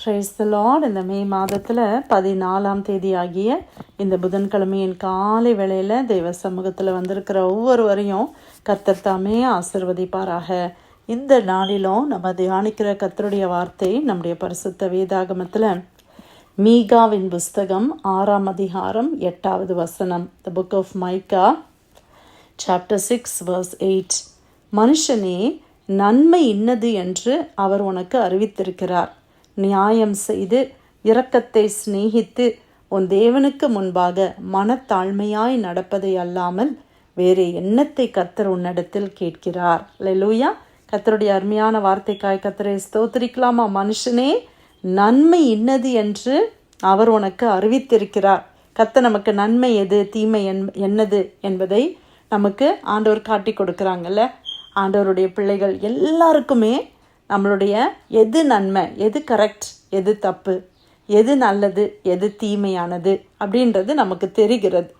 Price த Lord இந்த மே மாதத்தில் பதினாலாம் தேதி ஆகிய இந்த புதன்கிழமையின் காலை வேளையில் தெய்வ சமூகத்தில் வந்திருக்கிற ஒவ்வொருவரையும் கர்த்தர் தாமே ஆசிர்வதிப்பாராக. இந்த நாளிலும் நம்ம தியானிக்கிற கர்த்தருடைய வார்த்தை நம்முடைய பரிசுத்த வேதாகமத்தில் மீகாவின் புஸ்தகம் ஆறாம் அதிகாரம் எட்டாவது வசனம். The book of Micah chapter six verse eight மனுஷனே நன்மை இன்னது என்று அவர் உனக்கு அறிவித்திருக்கிறார். நியாயம் செய்து இரக்கத்தை சிநேகித்து உன் தேவனுக்கு முன்பாக மனத்தாழ்மையாய் நடப்பதை அல்லாமல் வேறு எண்ணத்தை கத்தர் உன்னிடத்தில் கேட்கிறார். லூயா கத்தருடைய அருமையான வார்த்தைக்காய் கத்தரை ஸ்தோத்திரிக்கலாமா மனுஷனே? நன்மை இன்னது என்று அவர் உனக்கு அறிவித்திருக்கிறார். கத்த நமக்கு நன்மை எது தீமை என் என்னது என்பதை நமக்கு ஆண்டவர் காட்டி கொடுக்குறாங்கல்ல? ஆண்டவருடைய பிள்ளைகள் எல்லாருக்குமே நம்மளுடைய எது நன்மை எது கரெக்ட் எது தப்பு எது நல்லது எது தீமையானது அப்படின்றது நமக்கு தெரிகிறது.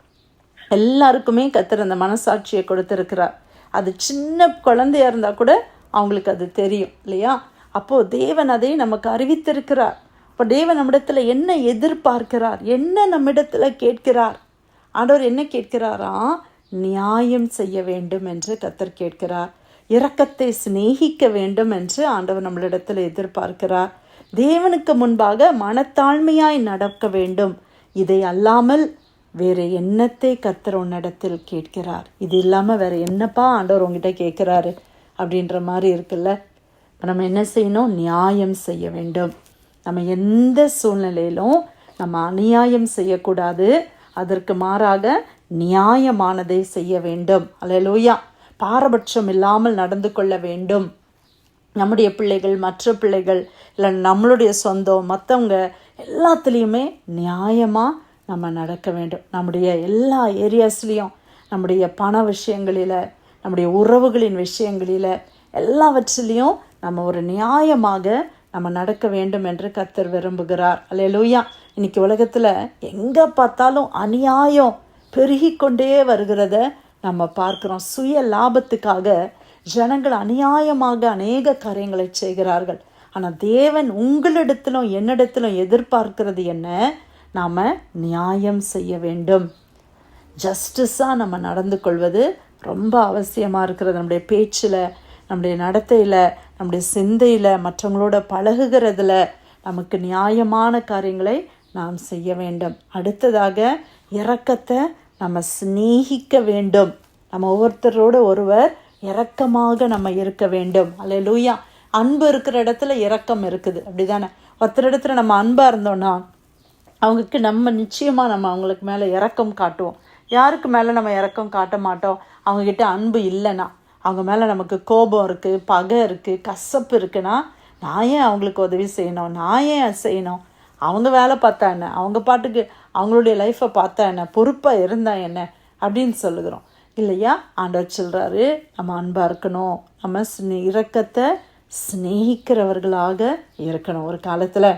எல்லாருக்குமே கத்தர் அந்த மனசாட்சியை கொடுத்துருக்கிறார். அது சின்ன குழந்தையா இருந்தால் கூட அவங்களுக்கு அது தெரியும் இல்லையா? அப்போது தேவன் அதை நமக்கு அறிவித்திருக்கிறார். இப்போ தேவன் நம்மிடத்தில் என்ன எதிர்பார்க்கிறார்? என்ன நம்மிடத்தில் கேட்கிறார்? ஆண்டவர் என்ன கேட்கிறாரா? நியாயம் செய்ய வேண்டும் என்று கத்தர் கேட்கிறார். இரக்கத்தை சிநேகிக்க வேண்டும் என்று ஆண்டவர் நம்மளிடத்தில் எதிர்பார்க்கிறார். தேவனுக்கு முன்பாக மனத்தாழ்மையாய் நடக்க வேண்டும். இதை அல்லாமல் வேறு எண்ணத்தை கர்த்தர் உன்னிடத்தில் கேட்கிறார்? இது இல்லாமல் வேறு என்னப்பா ஆண்டவர் உங்ககிட்ட கேட்குறாரு? அப்படின்ற மாதிரி இருக்குல்ல? நம்ம என்ன செய்யணும்? நியாயம் செய்ய வேண்டும். நம்ம எந்த சூழ்நிலையிலும் நம்ம அநியாயம் செய்யக்கூடாது. அதற்கு மாறாக நியாயமானதை செய்ய வேண்டும். அல்லையா பாரபட்சம் இல்லாமல் நடந்து கொள்ள வேண்டும். நம்முடைய பிள்ளைகள் மற்ற பிள்ளைகள் இல்லை நம்மளுடைய சொந்தம் மற்றவங்க எல்லாத்துலேயுமே நியாயமாக நம்ம நடக்க வேண்டும். நம்முடைய எல்லா ஏரியாஸ்லேயும் நம்முடைய பண விஷயங்களில் நம்முடைய உறவுகளின் விஷயங்களில் எல்லாவற்றிலையும் நம்ம ஒரு நியாயமாக நம்ம நடக்க வேண்டும் என்று கத்தர் விரும்புகிறார். அல்ல லூயா இன்னைக்கு உலகத்தில் எங்கே பார்த்தாலும் அநியாயம் பெருகி கொண்டே வருகிறத நம்ம பார்க்குறோம் சுய லாபத்துக்காக ஜனங்கள் அநியாயமாக அநேக காரியங்களை செய்கிறார்கள். ஆனால் தேவன் உங்களிடத்திலும் என்னிடத்திலும் எதிர்பார்க்கிறது என்ன? நாம் நியாயம் செய்ய வேண்டும். ஜஸ்டிஸாக நம்ம நடந்து கொள்வது ரொம்ப அவசியமாக இருக்கிறது. நம்முடைய பேச்சில் நம்முடைய நடத்தையில் நம்முடைய சிந்தையில் மற்றவங்களோட பழகுகிறதுல நமக்கு நியாயமான காரியங்களை நாம் செய்ய வேண்டும். அடுத்ததாக இறக்கத்தை நம்ம சிநேகிக்க வேண்டும். நம்ம ஒவ்வொருத்தரோட ஒருவர் இரக்கமாக நம்ம இருக்க வேண்டும். அல்ல லூயா அன்பு இருக்கிற இடத்துல இரக்கம் இருக்குது. அப்படிதானே? ஒருத்தர் இடத்துல நம்ம அன்பாக இருந்தோம்னா அவங்களுக்கு நம்ம நிச்சயமாக நம்ம அவங்களுக்கு மேலே இறக்கம் காட்டுவோம். யாருக்கு மேலே நம்ம இறக்கம் காட்ட மாட்டோம்? அவங்கக்கிட்ட அன்பு இல்லைன்னா. அவங்க மேலே நமக்கு கோபம் இருக்குது பகை இருக்குது கசப்பு இருக்குன்னா நான் ஏன் அவங்களுக்கு உதவி செய்யணும்? நான் ஏன் செய்யணும்? அவங்க வேலை பார்த்தா என்ன? அவங்க பாட்டுக்கு அவங்களுடைய லைஃப்பை பார்த்தா என்ன? பொறுப்பாக இருந்தா என்ன? அப்படின்னு சொல்லுகிறோம். இல்லையா? ஆண்டவர் சொல்கிறாரு நம்ம அன்பாக இருக்கணும். நம்ம ஸ்னே இரக்கத்தை ஸ்நேகிக்கிறவர்களாக இருக்கணும் ஒரு காலத்தில்.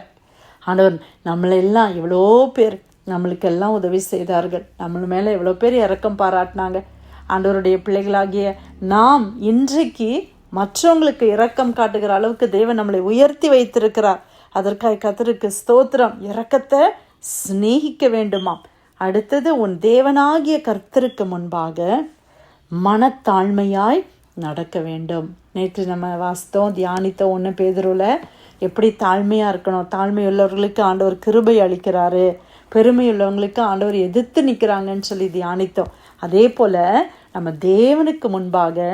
ஆண்டவர் நம்மளெல்லாம் எவ்வளோ பேர் நம்மளுக்கெல்லாம் உதவி செய்தார்கள். நம்ம மேலே எவ்வளோ பேர் இறக்கம் பாராட்டினாங்க. ஆண்டவருடைய பிள்ளைகளாகிய நாம் இன்றைக்கு மற்றவங்களுக்கு இரக்கம் காட்டுகிற அளவுக்கு தேவன் நம்மளை உயர்த்தி வைத்திருக்கிறார். அதற்காக கத்திருக்கு ஸ்தோத்திரம். இரக்கத்தை சிநேகிக்க வேண்டுமாம் அடுத்தது உன் தேவனாகிய கர்த்தருக்கு முன்பாக மனத்தாழ்மையாய் நடக்க வேண்டும் நேற்று நம்ம வாசித்தோம் தியானித்தோம் ஒன்று பேதருவில் எப்படி தாழ்மையாக இருக்கணும்? தாழ்மையுள்ளவர்களுக்கு ஆண்டவர் கிருபை அளிக்கிறாரு. பெருமை உள்ளவங்களுக்கு ஆண்டவர் எதிர்த்து நிற்கிறாங்கன்னு சொல்லி தியானித்தோம். அதே போல் நம்ம தேவனுக்கு முன்பாக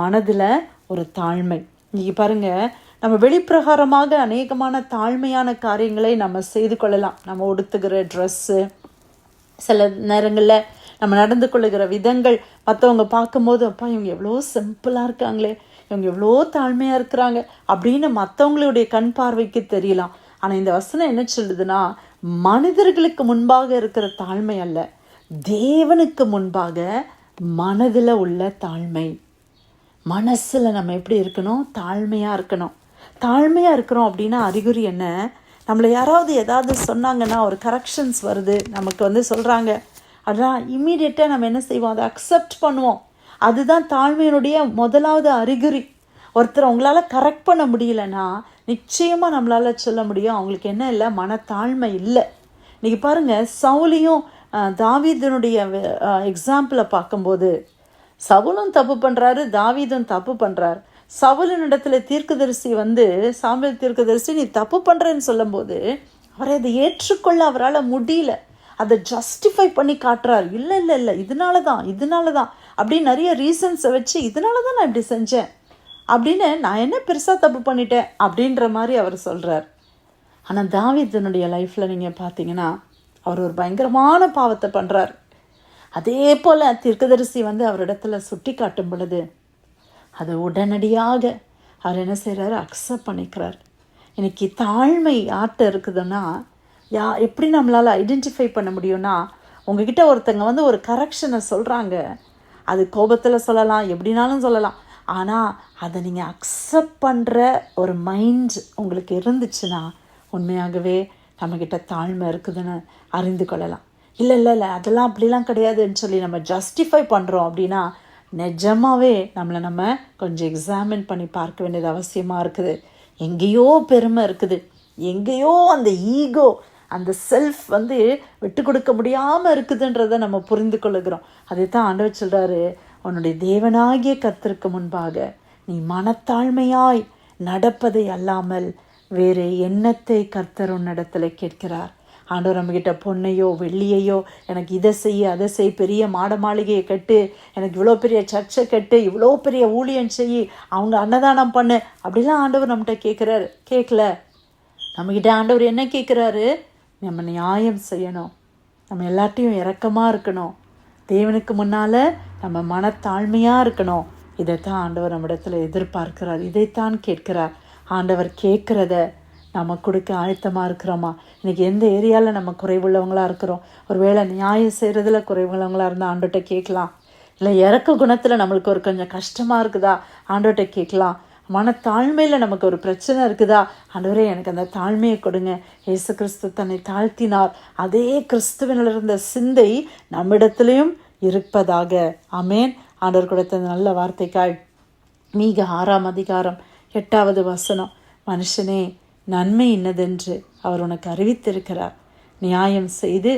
மனதில் ஒரு தாழ்மை. இங்கே பாருங்கள் நம்ம வெளிப்பிரகாரமாக அநேகமான தாழ்மையான காரியங்களை நம்ம செய்து கொள்ளலாம். நம்ம உடுத்துகிற ட்ரெஸ்ஸு சில நேரங்களில் நம்ம நடந்து கொள்ளுகிற விதங்கள் மற்றவங்க பார்க்கும்போது அப்பா இவங்க எவ்வளோ சிம்பிளாக இருக்காங்களே இவங்க எவ்வளோ தாழ்மையாக இருக்கிறாங்க அப்படின்னு மற்றவங்களுடைய கண் பார்வைக்கு தெரியலாம். ஆனால் இந்த வசனம் என்ன சொல்லுதுன்னா மனிதர்களுக்கு முன்பாக இருக்கிற தாழ்மை அல்ல தேவனுக்கு முன்பாக மனதில் உள்ள தாழ்மை. மனசில் நம்ம எப்படி இருக்கணும்? தாழ்மையாக இருக்கணும். தாழ்மையாக இருக்கிறோம் அப்படின்னா அறிகுறி என்ன? நம்மளை யாராவது ஏதாவது சொன்னாங்கன்னா ஒரு கரெக்ஷன்ஸ் வருது. நமக்கு வந்து சொல்கிறாங்க அதான் இம்மீடியட்டாக நம்ம என்ன செய்வோம்? அதை அக்செப்ட் பண்ணுவோம். அதுதான் தாழ்மையினுடைய முதலாவது அறிகுறி. ஒருத்தர் உங்களால் கரெக்ட் பண்ண முடியலன்னா நிச்சயமாக நம்மளால் சொல்ல முடியும். அவங்களுக்கு என்ன இல்லை? மனத்தாழ்மை இல்லை. இன்றைக்கி பாருங்க சவுலியும் தாவீதனுடைய எக்ஸாம்பிளை பார்க்கும்போது சவுலும் தப்பு பண்ணுறாரு தாவீதும் தப்பு பண்ணுறார் சவுலினிடத்தில் தீர்க்கதரிசி வந்து சாமியல் தீர்க்கதரிசி நீ தப்பு பண்ணுறேன்னு சொல்லும்போது அவரை அதை ஏற்றுக்கொள்ள அவரால் முடியல. அதை ஜஸ்டிஃபை பண்ணி காட்டுறார். இல்லை இல்லை இல்லை இதனால தான் இதனால தான் அப்படின்னு நிறைய ரீசன்ஸை வச்சு இதனால தான் நான் இப்படி செஞ்சேன். அப்படின்னு நான் என்ன பெருசாக தப்பு பண்ணிட்டேன்? அப்படின்ற மாதிரி அவர் சொல்கிறார் ஆனால் தாவிதனுடைய லைஃப்பில் நீங்கள் பார்த்தீங்கன்னா அவர் ஒரு பயங்கரமான பாவத்தை பண்ணுறார் அதே போல் தீர்க்கதரிசி வந்து அவரிடத்துல சுட்டி காட்டும் பொழுது அது உடனடியாக அவர் என்ன செய்கிறாரு அக்செப்ட் பண்ணிக்கிறார். இன்றைக்கி தாழ்மை யார்கிட்ட இருக்குதுன்னா யா எப்படி நம்மளால் ஐடென்டிஃபை பண்ண முடியும்னா உங்ககிட்ட ஒருத்தங்க வந்து ஒரு கரெக்ஷனை சொல்கிறாங்க அது கோபத்தில் சொல்லலாம் எப்படினாலும் சொல்லலாம். ஆனால் அதை நீங்கள் அக்செப்ட் பண்ணுற ஒரு மைண்ட் உங்களுக்கு இருந்துச்சுன்னா உண்மையாகவே நம்மக்கிட்ட தாழ்மை இருக்குதுன்னு அறிந்து கொள்ளலாம். இல்லை இல்லை இல்லை அதெல்லாம் அப்படிலாம் கிடையாதுன்னு சொல்லி நம்ம ஜஸ்டிஃபை பண்ணுறோம் அப்படின்னா நிஜமாகவே நம்மளை நம்ம கொஞ்சம் எக்ஸாமின் பண்ணி பார்க்க வேண்டியது அவசியமாக இருக்குது. எங்கேயோ பெருமை இருக்குது. எங்கேயோ அந்த ஈகோ அந்த செல்ஃப் வந்து விட்டு கொடுக்க முடியாமல் இருக்குதுன்றதை நம்ம புரிந்து கொள்ளுகிறோம். அதை தான் ஆண்டவர் சொல்கிறாரு உன்னுடைய தேவனாகிய கத்திற்கு முன்பாக நீ மனத்தாழ்மையாய் நடப்பதை அல்லாமல் வேறு எண்ணத்தை கர்த்தர் உன்னிடத்தில் கேட்கிறார். ஆண்டவர் நம்மக்கிட்ட பொண்ணையோ வெள்ளியையோ எனக்கு இதை செய்ய அதை செய் பெரிய மாட மாளிகையை கட்டு எனக்கு இவ்வளோ பெரிய சர்ச்சை கட்டு இவ்வளோ பெரிய ஊழியம் செய் அவங்க அன்னதானம் பண்ணு அப்படிலாம் ஆண்டவர் நம்மகிட்ட கேட்குறாரு கேட்கல. நம்மக்கிட்ட ஆண்டவர் என்ன கேட்குறாரு? நம்ம நியாயம் செய்யணும். நம்ம எல்லாத்தையும் இறக்கமாக இருக்கணும். தேவனுக்கு முன்னால் நம்ம மனத்தாழ்மையாக இருக்கணும். இதைத்தான் ஆண்டவர் நம்மிடத்தில் எதிர்பார்க்கிறார். இதைத்தான் கேட்கிறார். ஆண்டவர் கேட்குறத நம்ம கொடுக்க ஆயத்தமாக இருக்கிறோமா? இன்றைக்கி எந்த ஏரியாவில் நம்ம குறைவுள்ளவங்களாக இருக்கிறோம்? ஒரு வேளை நியாயம் செய்கிறதுல குறைவுள்ளவங்களாக இருந்தால் ஆண்டோட்ட கேட்கலாம். இல்லை இறக்க குணத்தில் நம்மளுக்கு ஒரு கொஞ்சம் கஷ்டமாக இருக்குதா? ஆண்டோட்ட கேட்கலாம். மனத்தாழ்மையில் நமக்கு ஒரு பிரச்சனை இருக்குதா? ஆண்டவரே எனக்கு அந்த தாழ்மையை கொடுங்க. இயேசு கிறிஸ்து தன்னை தாழ்த்தினார். அதே கிறிஸ்துவனில் இருந்த சிந்தை நம்மிடத்துலையும் இருப்பதாக. அமேன் ஆண்டவர் கொடுத்த நல்ல வார்த்தைக்காய். மீக ஆறாம் அதிகாரம் எட்டாவது வசனம். மனுஷனே நன்மை இன்னதென்று அவர் உனக்கு அறிவித்திருக்கிறார். நியாயம் செய்து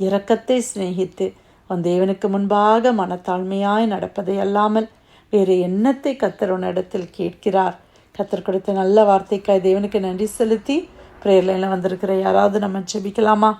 இரக்கத்தை சிநேகித்து உன் தேவனுக்கு முன்பாக மனத்தாழ்மையாய் நடப்பதை அல்லாமல் வேறு எண்ணத்தை கத்தர் உன்னிடத்தில் கேட்கிறார். கத்தர் கொடுத்த நல்ல வார்த்தைக்காய் தேவனுக்கு நன்றி செலுத்தி பிரேயர்லைனில் வந்திருக்கிற யாராவது நம்ம ஜெபிக்கலாமா?